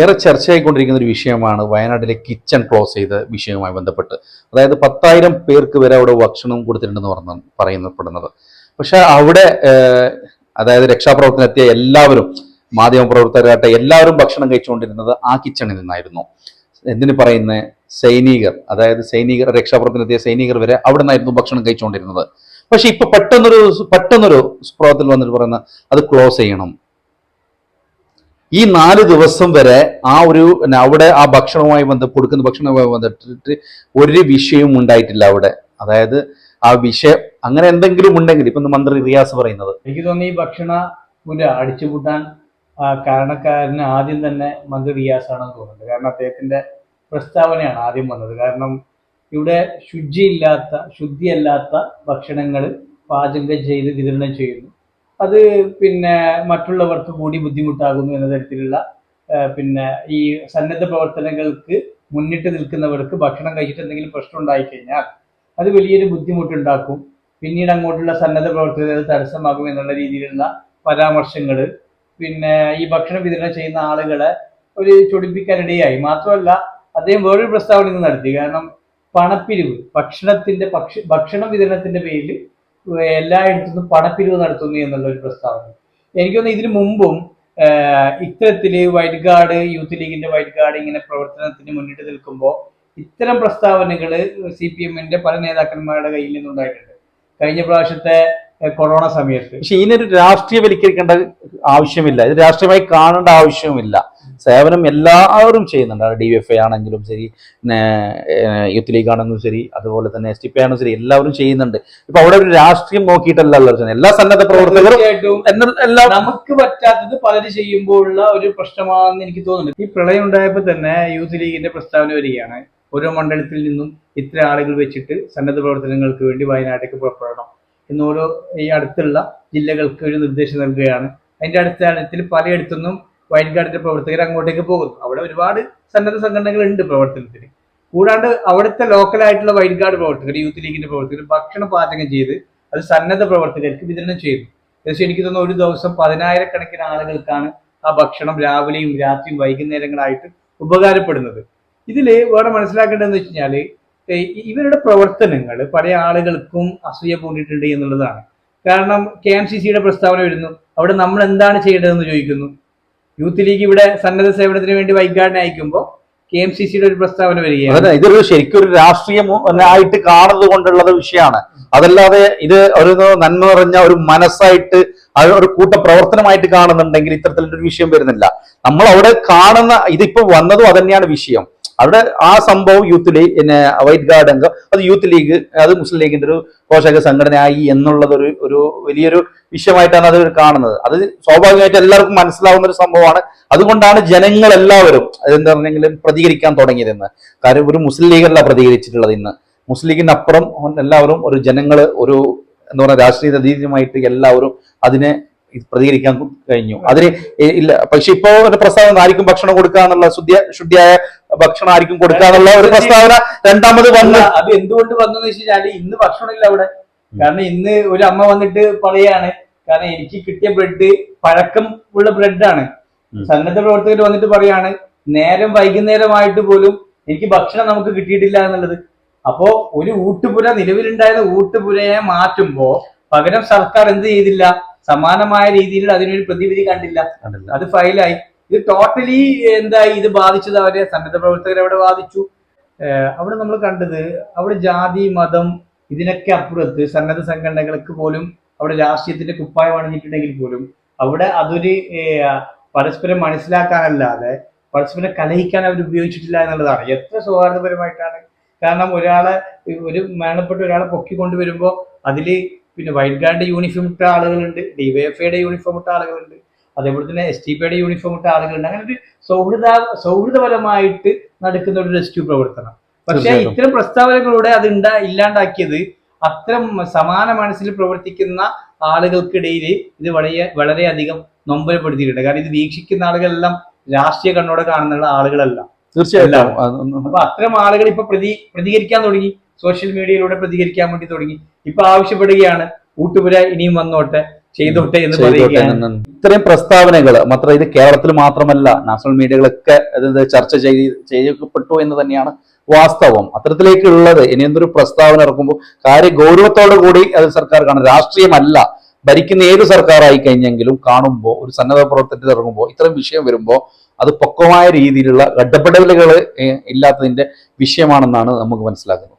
ഏറെ ചർച്ചയായിക്കൊണ്ടിരിക്കുന്ന ഒരു വിഷയമാണ് വയനാട്ടിലെ കിച്ചൺ ക്ലോസ് ചെയ്ത വിഷയവുമായി ബന്ധപ്പെട്ട്. അതായത് പത്തായിരം പേർക്ക് വരെ അവിടെ ഭക്ഷണം കൊടുത്തിട്ടുണ്ടെന്ന് പറഞ്ഞ പറയുന്നപ്പെടുന്നത്. പക്ഷെ അവിടെ അതായത് രക്ഷാപ്രവർത്തനത്തിയ എല്ലാവരും മാധ്യമപ്രവർത്തകരാകട്ടെ എല്ലാവരും ഭക്ഷണം കഴിച്ചുകൊണ്ടിരുന്നത് ആ കിച്ചണിൽ നിന്നായിരുന്നു. എന്തിനു പറയുന്ന? സൈനികർ അതായത് സൈനികർ രക്ഷാപ്രവർത്തനത്തിയ സൈനികർ വരെ അവിടെ നിന്നായിരുന്നു ഭക്ഷണം കഴിച്ചുകൊണ്ടിരുന്നത്. പക്ഷെ ഇപ്പൊ പെട്ടെന്നൊരു പെട്ടെന്നൊരു പ്രവർത്തനം വന്നിട്ട് പറയുന്ന അത് ക്ലോസ് ചെയ്യണം. ഈ നാല് ദിവസം വരെ ആ ഒരു അവിടെ ആ ഭക്ഷണവുമായി ബന്ധ കൊടുക്കുന്ന ഭക്ഷണവുമായി ബന്ധപ്പെട്ടിട്ട് ഒരു വിഷയവും ഉണ്ടായിട്ടില്ല അവിടെ. അതായത് ആ വിഷയം അങ്ങനെ എന്തെങ്കിലും ഉണ്ടെങ്കിൽ ഇപ്പൊ മന്ത്രി റിയാസ് പറയുന്നത്. എനിക്ക് തോന്നുന്നു ഈ ഭക്ഷണ മുന്നേ അടിച്ചുപൂട്ടാൻ കാരണക്കാരന് ആദ്യം തന്നെ മന്ത്രി റിയാസ് ആണെന്ന് തോന്നുന്നുണ്ട്. കാരണം അദ്ദേഹത്തിന്റെ പ്രസ്താവനയാണ് ആദ്യം വന്നത്. കാരണം ഇവിടെ ശുചിയില്ലാത്ത ശുദ്ധിയല്ലാത്ത ഭക്ഷണങ്ങൾ പാചകം ചെയ്ത് വിതരണം ചെയ്യുന്നു. അത് പിന്നെ മറ്റുള്ളവർക്ക് കൂടി ബുദ്ധിമുട്ടാകുന്നു എന്ന തരത്തിലുള്ള പിന്നെ ഈ സന്നദ്ധ പ്രവർത്തനങ്ങൾക്ക് മുന്നിട്ട് നിൽക്കുന്നവർക്ക് ഭക്ഷണം കഴിച്ചിട്ട് എന്തെങ്കിലും പ്രശ്നം ഉണ്ടായി കഴിഞ്ഞാൽ അത് വലിയൊരു ബുദ്ധിമുട്ടുണ്ടാക്കും. പിന്നീട് അങ്ങോട്ടുള്ള സന്നദ്ധ പ്രവർത്തനങ്ങൾ തടസ്സമാകും എന്നുള്ള രീതിയിലുള്ള പരാമർശങ്ങൾ. പിന്നെ ഈ ഭക്ഷണ വിതരണം ചെയ്യുന്ന ആളുകളെ ഒരു ചൊടിപ്പിക്കാനിടയായി. മാത്രമല്ല അദ്ദേഹം വേറൊരു പ്രസ്താവന നടത്തി. കാരണം പണപ്പിരിവ് ഭക്ഷണത്തിന്റെ ഭക്ഷ ഭക്ഷണ വിതരണത്തിന്റെ പേരിൽ എല്ലായിടത്തുനിന്നും പണപ്പിരിവ് നടത്തുന്നു എന്നുള്ള ഒരു പ്രസ്താവന. എനിക്ക് തോന്നുന്നു ഇതിനു മുമ്പും ഇത്തരത്തിൽ വൈറ്റ് ഗാർഡ് യൂത്ത് ലീഗിന്റെ വൈറ്റ് ഗാർഡ് ഇങ്ങനെ പ്രവർത്തനത്തിന് മുന്നിട്ട് നിൽക്കുമ്പോൾ ഇത്തരം പ്രസ്താവനകൾ സി പി എമ്മിന്റെ പല നേതാക്കന്മാരുടെ കയ്യിൽ നിന്നുണ്ടായിട്ടുണ്ട്. കഴിഞ്ഞ പ്രാവശ്യത്തെ കൊറോണ സമയത്ത്. പക്ഷെ ഇതിനൊരു രാഷ്ട്രീയവൽക്കരിക്കേണ്ട ആവശ്യമില്ല. ഇത് രാഷ്ട്രീയമായി കാണേണ്ട ആവശ്യവുമില്ല. സേവനം എല്ലാവരും ചെയ്യുന്നുണ്ട്. ഡി എഫ് ഐ ആണെങ്കിലും ശരി യൂത്ത് ലീഗ് ആണെങ്കിലും ശരി അതുപോലെ തന്നെ എസ് ടി പി ആണെങ്കിലും ശരി എല്ലാവരും ചെയ്യുന്നുണ്ട്. ഇപ്പൊ അവിടെ ഒരു രാഷ്ട്രീയം നോക്കിയിട്ടല്ല. എല്ലാ സന്നദ്ധ പ്രവർത്തകരും നമുക്ക് പറ്റാത്തത് പലര് ചെയ്യുമ്പോഴുള്ള ഒരു പ്രശ്നമാണെന്ന് എനിക്ക് തോന്നുന്നു ഈ പ്രളയം ഉണ്ടായപ്പോൾ തന്നെ യൂത്ത് ലീഗിന്റെ പ്രസ്താവന വരികയാണ്. ഓരോ മണ്ഡലത്തിൽ നിന്നും ഇത്ര ആളുകൾ വെച്ചിട്ട് സന്നദ്ധ പ്രവർത്തനങ്ങൾക്ക് വേണ്ടി വയനാട്ടിലേക്ക് പുറപ്പെടണം എന്ന് ഓരോ ഈ അടുത്തുള്ള ജില്ലകൾക്ക് ഒരു നിർദ്ദേശം നൽകുകയാണ്. അതിന്റെ അടിസ്ഥാനത്തിൽ പലയിടത്തുനിന്നും വൈറ്റ് ഗാർഡിന്റെ പ്രവർത്തകർ അങ്ങോട്ടേക്ക് പോകുന്നു. അവിടെ ഒരുപാട് സന്നദ്ധ സംഘടനകൾ ഉണ്ട് പ്രവർത്തനത്തിന്. കൂടാണ്ട് അവിടുത്തെ ലോക്കലായിട്ടുള്ള വൈറ്റ് ഗാർഡ് പ്രവർത്തകർ യൂത്ത് ലീഗിന്റെ പ്രവർത്തകർ ഭക്ഷണം പാചകം ചെയ്ത് അത് സന്നദ്ധ പ്രവർത്തകർക്ക് വിതരണം ചെയ്തു. ഏകദേശം എനിക്ക് തോന്നുന്നു ഒരു ദിവസം പതിനായിരക്കണക്കിന് ആളുകൾക്കാണ് ആ ഭക്ഷണം രാവിലെയും രാത്രിയും വൈകുന്നേരങ്ങളായിട്ട് ഉപകാരപ്പെടുന്നത്. ഇതിൽ വേറെ മനസ്സിലാക്കേണ്ടതെന്ന് വെച്ച് കഴിഞ്ഞാൽ ഇവരുടെ പ്രവർത്തനങ്ങൾ പല ആളുകൾക്കും അസൂയ പൂണ്ടിട്ടുണ്ട് എന്നുള്ളതാണ്. കാരണം കെ എം സി സിയുടെ പ്രസ്താവന വരുന്നു. അവിടെ നമ്മൾ എന്താണ് ചെയ്യേണ്ടതെന്ന് ചോദിക്കുന്നു. യൂത്ത് ലീഗ് ഇവിടെ സന്നദ്ധ സേവനത്തിന് വേണ്ടി വൈകാടിനെ അയക്കുമ്പോൾ കെ എം സി സിയുടെ ഒരു പ്രസ്താവന വരികയാണ്. ഇത് ഇതൊരു ശരിക്കും ഒരു രാഷ്ട്രീയം ആയിട്ട് കാണുന്നത് കൊണ്ടുള്ളത് വിഷയമാണ്. അതല്ലാതെ ഇത് ഒരു നന്മ നിറഞ്ഞ ഒരു മനസ്സായിട്ട് ഒരു കൂട്ടപ്രവർത്തനമായിട്ട് കാണുന്നുണ്ടെങ്കിൽ ഇത്തരത്തിലൊരു വിഷയം വരുന്നില്ല. നമ്മൾ അവിടെ കാണുന്ന ഇതിപ്പോ വന്നതും അതന്നെയാണ് വിഷയം. അവിടെ ആ സംഭവം യൂത്ത് ലീഗ് പിന്നെ വൈറ്റ് ഗാർഡ് അംഗം അത് യൂത്ത് ലീഗ് അത് മുസ്ലിം ലീഗിന്റെ ഒരു പോഷക സംഘടനയായി എന്നുള്ളത് ഒരു ഒരു വലിയൊരു വിഷയമായിട്ടാണ് അത് കാണുന്നത്. അത് സ്വാഭാവികമായിട്ട് എല്ലാവർക്കും മനസ്സിലാവുന്ന ഒരു സംഭവമാണ്. അതുകൊണ്ടാണ് ജനങ്ങൾ എല്ലാവരും എന്താ പറഞ്ഞെങ്കിലും പ്രതികരിക്കാൻ തുടങ്ങിയതെന്ന്. കാര്യം ഒരു മുസ്ലിം ലീഗല്ല പ്രതികരിച്ചിട്ടുള്ളത് ഇന്ന്. മുസ്ലിം ലീഗിന് അപ്പുറം എല്ലാവരും ഒരു ജനങ്ങൾ ഒരു എന്താ പറയുക രാഷ്ട്രീയ രീതിയുമായിട്ട് എല്ലാവരും അതിനെ പ്രതികരിക്കാൻ കഴിഞ്ഞു. അതിന് ഇല്ല പക്ഷെ ഇപ്പോ ഒരു പ്രസ്താവന ആർക്കും ഭക്ഷണം കൊടുക്കുക എന്നുള്ള ശുദ്ധിയ ശുദ്ധിയായ ഭക്ഷണം ആർക്കും കൊടുക്കുക എന്നുള്ള ഒരു പ്രസ്താവന രണ്ടാമത് വന്നു വന്ന് അത് എന്തുകൊണ്ട് വന്നെന്ന് വെച്ച് കഴിഞ്ഞാൽ ഇന്ന് ഭക്ഷണമില്ല അവിടെ. കാരണം ഇന്ന് ഒരു അമ്മ വന്നിട്ട് പറയാണ് കാരണം എനിക്ക് കിട്ടിയ ബ്രെഡ് പഴക്കം ഉള്ള ബ്രെഡാണ്. സന്നദ്ധ പ്രവർത്തകർ വന്നിട്ട് പറയാണ് നേരം വൈകുന്നേരമായിട്ട് പോലും എനിക്ക് ഭക്ഷണം നമുക്ക് കിട്ടിയിട്ടില്ല എന്നുള്ളത്. അപ്പോ ഒരു ഊട്ടുപുര നിലവിലുണ്ടായിരുന്ന ഊട്ടുപുരയെ മാറ്റുമ്പോ പകരം സർക്കാർ എന്ത് ചെയ്തില്ല? സമാനമായ രീതിയിൽ അതിനൊരു പ്രതിവിധി കണ്ടില്ല. അത് ഫയലായി. ഇത് ടോട്ടലി എന്തായി? ഇത് ബാധിച്ചത് അവരെ സന്നദ്ധ പ്രവർത്തകർ അവിടെ ബാധിച്ചു? അവിടെ നമ്മൾ കണ്ടത് അവിടെ ജാതി മതം ഇതിനൊക്കെ അപ്പുറത്ത് സന്നദ്ധ സംഘടനകൾക്ക് പോലും അവിടെ രാഷ്ട്രീയത്തിന്റെ കുപ്പായം അണിഞ്ഞിട്ടുണ്ടെങ്കിൽ പോലും അവിടെ അതൊരു പരസ്പരം മനസ്സിലാക്കാനല്ലാതെ പരസ്പരം കലഹിക്കാൻ അവർ ഉപയോഗിച്ചിട്ടില്ല എന്നുള്ളതാണ്. എത്ര സൗഹാർദ്ദപരമായിട്ടാണ്? കാരണം ഒരാളെ ഒരു മരണപ്പെട്ട ഒരാളെ പൊക്കിക്കൊണ്ട് വരുമ്പോൾ അതിൽ പിന്നെ വൈറ്റ് ഗാർഡ് യൂണിഫോം ഇട്ട ആളുകളുണ്ട് ഡിവൈഎഫ്ഐയുടെ യൂണിഫോം ഇട്ട ആളുകളുണ്ട് അതേപോലെ തന്നെ എസ് ടി പിയുടെ യൂണിഫോം ഇട്ട ആളുകളുണ്ട്. അങ്ങനെ ഒരു സൗഹൃദ സൗഹൃദപരമായിട്ട് നടക്കുന്ന ഒരു റെസ്ക്യൂ പ്രവർത്തനം. പക്ഷേ ഇത്തരം പ്രസ്താവനകളൂടെ അത് ഉണ്ടാ ഇല്ലാണ്ടാക്കിയത് അത്തരം സമാന മനസ്സിൽ പ്രവർത്തിക്കുന്ന ആളുകൾക്കിടയിൽ ഇത് വളരെ വളരെയധികം നൊമ്പരപ്പെടുത്തിയിട്ടുണ്ട്. കാരണം ഇത് വീക്ഷിക്കുന്ന ആളുകളെല്ലാം രാഷ്ട്രീയ കണ്ണോടെ കാണുന്ന ആളുകളല്ല. തീർച്ചയായിട്ടും. അപ്പൊ അത്തരം ആളുകൾ ഇപ്പൊ പ്രതി പ്രതികരിക്കാൻ തുടങ്ങി. സോഷ്യൽ മീഡിയയിലൂടെ പ്രതികരിക്കാൻ വേണ്ടി തുടങ്ങി. ഇപ്പൊ ആവശ്യപ്പെടുകയാണ് ഊട്ടുപുര ഇനിയും വന്നോട്ടെ ചെയ്തോട്ടെ എന്ന് പറയുകയാണ്. ഇത്രയും പ്രസ്താവനകൾ മാത്രം ഇത് കേരളത്തിൽ മാത്രമല്ല നാഷണൽ മീഡിയകളൊക്കെ ചർച്ച ചെയ് ചെയ്യപ്പെട്ടു എന്ന് തന്നെയാണ് വാസ്തവം. അത്തരത്തിലേക്കുള്ളത് ഇനി എന്തൊരു പ്രസ്താവന ഇറക്കുമ്പോൾ കാര്യ ഗൗരവത്തോടു കൂടി അത് സർക്കാർ കാണും. രാഷ്ട്രീയമല്ല ഭരിക്കുന്ന ഏത് സർക്കാരായി കഴിഞ്ഞെങ്കിലും കാണുമ്പോൾ ഒരു സന്നദ്ധ പ്രവർത്തനത്തിൽ ഇറങ്ങുമ്പോൾ ഇത്തരം വിഷയം വരുമ്പോൾ അത് പൊക്കമായ രീതിയിലുള്ള ഇടപെടലുകൾ ഇല്ലാത്തതിന്റെ വിഷയമാണെന്നാണ് നമുക്ക് മനസ്സിലാക്കുന്നത്.